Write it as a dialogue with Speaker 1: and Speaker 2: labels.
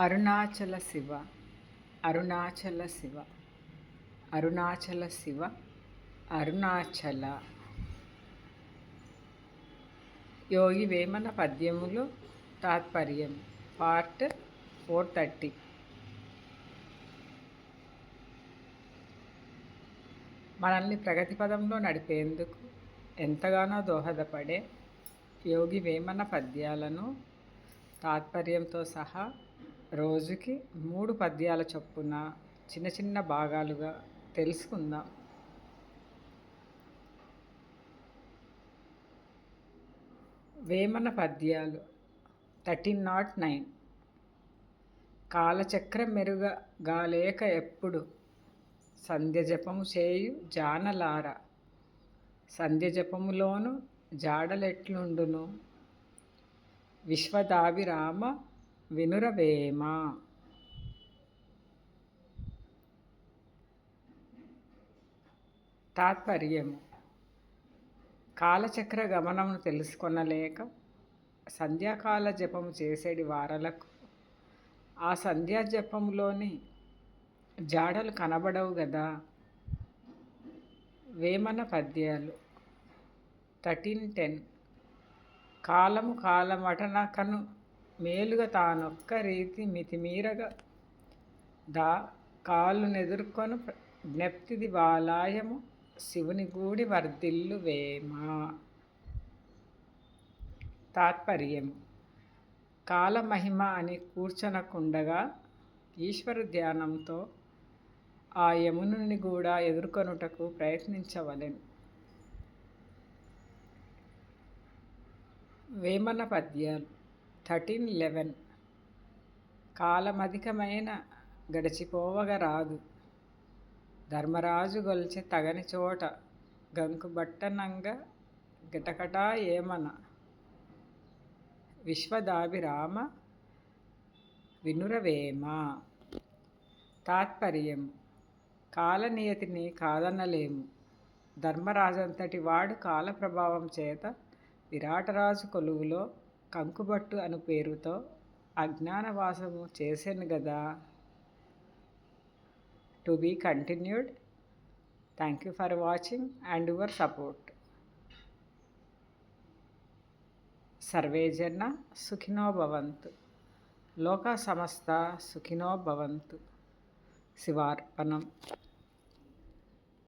Speaker 1: అరుణాచల శివ అరుణాచల శివ అరుణాచల శివ అరుణాచల. యోగి వేమన పద్యములు తాత్పర్యం part four thirty. మనల్ని ప్రగతి పదంలో నడిపేందుకు ఎంతగానో దోహదపడే యోగి వేమన పద్యాలను తాత్పర్యంతో సహా రోజుకి మూడు పద్యాల చొప్పున చిన్న చిన్న భాగాలుగా తెలుసుకుందాం. వేమన పద్యాలు థర్టీన్ నాట్ నైన్. కాలచక్రం మెరుగ గాలేక ఎప్పుడు? సంధ్య జపము చేయు జానలార. సంధ్య జపములోను జాడలెట్లుండును? విశ్వదాభిరామ వినురవేమ తాత్పర్యము. కాలచక్ర గమనమును తెలుసుకొనలేక సంధ్యాకాల జపము చేసేటి వారలకు. ఆ సంధ్యా జపములోని జాడలు కనబడవు కదా వేమన పద్యాలు. Thirteen ten. కాలము కాలమటనకను మేలుగా తానొక్క రీతి మితిమీరగా దా కాలునెదుర్కొను జ్ఞప్తిది బాలాయము శివుని గూడి వర్ధిల్లు వేమ తాత్పర్యము. కాలమహిమ అని కూర్చొనకుండగా ఈశ్వర ధ్యానంతో ఆ యమునుని కూడా ఎదుర్కొనుటకు ప్రయత్నించవలెను. వేమన పద్యాలు. Thirteen eleven. కాలమధికమైన గడిచిపోవగరాదు ధర్మరాజు గొలిచి తగని చోట గంకుబట్టనంగా గిటకటా ఏమన? విశ్వదాభిరామ వినురవేమ? తాత్పర్యం కాలనియతిని కాదనలేము. ధర్మరాజంతటి వాడు కాల ప్రభావం చేత విరాటరాజు కొలువులో కంకుబట్టు అను పేరుతో అజ్ఞానవాసము చేశాను కదా to be continued. Thank you for watching and your support. Survey జన సుఖినో భవంతు. లోక సమస్త సుఖినో భవంతు. శివార్పణం.